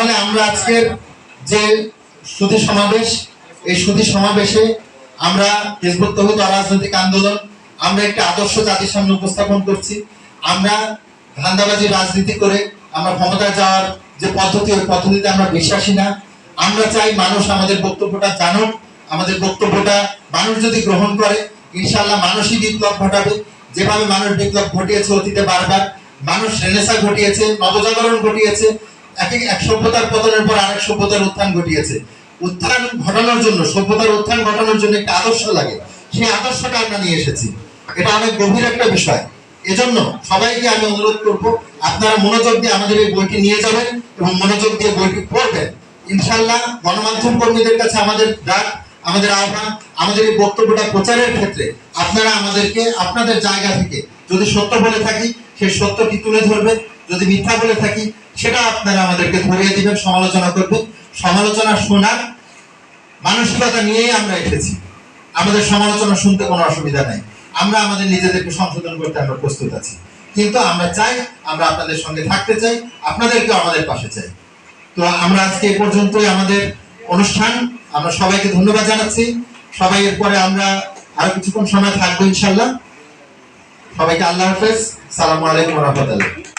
তাহলে আমরা আজকের যে সুধী সমাবেশ, এই সুধী সমাবেশে আমরা হিজবুত তহিদ রাজনৈতিক আন্দোলন, আমরা একটি আদর্শ জাতির সামনে উপস্থাপন করছি। আমরা ধান্দাবাজি রাজনীতি করে আমরা ক্ষমতায় যাওয়ার যে পদ্ধতি, ওই পদ্ধতিতে আমরা বিশ্বাসী না। আমরা চাই মানুষ আমাদের বক্তব্যটা জানুক, আমাদের বক্তব্যটা মানুষ যদি গ্রহণ করে ইনশাল্লাহ মানুষই বিপ্লব ঘটাবে। যেভাবে মানুষ বিপ্লব ঘটিয়েছে অতীতে বারবার, মানুষ রেনেসা ঘটিয়েছে, নবজাগরণ ঘটিয়েছে এক- সভ্যতার পর আরেক সভ্যতার উত্থান ঘটিয়েছে। উত্থান ঘটানোর জন্য, সভ্যতার উত্থান ঘটানোর জন্য একটা আদর্শ লাগে। সেই আদর্শটা আমরা নিয়ে এসেছি। এটা অনেক গভীর একটা বিষয়। এজন্য সবাইকে আমি অনুরোধ আপনারা মনোযোগ দিয়ে আমাদের এই বইটি নিয়ে যাবেন এবং মনোযোগ দিয়ে বইটি পড়বেন। ইনশাল্লাহ গণমাধ্যম কর্মীদের কাছে আমাদের ডাক, আমাদের আহ্বান, আমাদের এই বক্তব্যটা প্রচারের ক্ষেত্রে আপনারা আমাদেরকে, আপনাদের জায়গা থেকে যদি সত্য বলে থাকি, সেই সত্যটি তুলে ধরবেন। যদি মিথ্যা বলে থাকি, সেটা আপনারা আমাদেরকে ধরিয়ে দিবেন, সমালোচনা করবেন। সমালোচনা শোনার মানসিকতা নিয়েই আমরা এসেছি। আমাদের সমালোচনা শুনতে কোনো অসুবিধা নাই। আমরা আমাদের নিজেদেরকে সংশোধন করতে আমরা প্রস্তুত আছি। কিন্তু আমরা চাই, আমরা আপনাদের সঙ্গে থাকতে চাই আপনাদেরকে আমাদের পাশে চাই। তো আমরা আজকে এ পর্যন্তই আমাদের অনুষ্ঠান। আমরা সবাইকে ধন্যবাদ জানাচ্ছি। সবাই এরপরে আমরা আরও কিছুক্ষণ সময় থাকব, ইনশাল্লাহ। সবাইকে আল্লাহ হাফেজ। সালামু আলাইকুম রহমতুল্লাহ।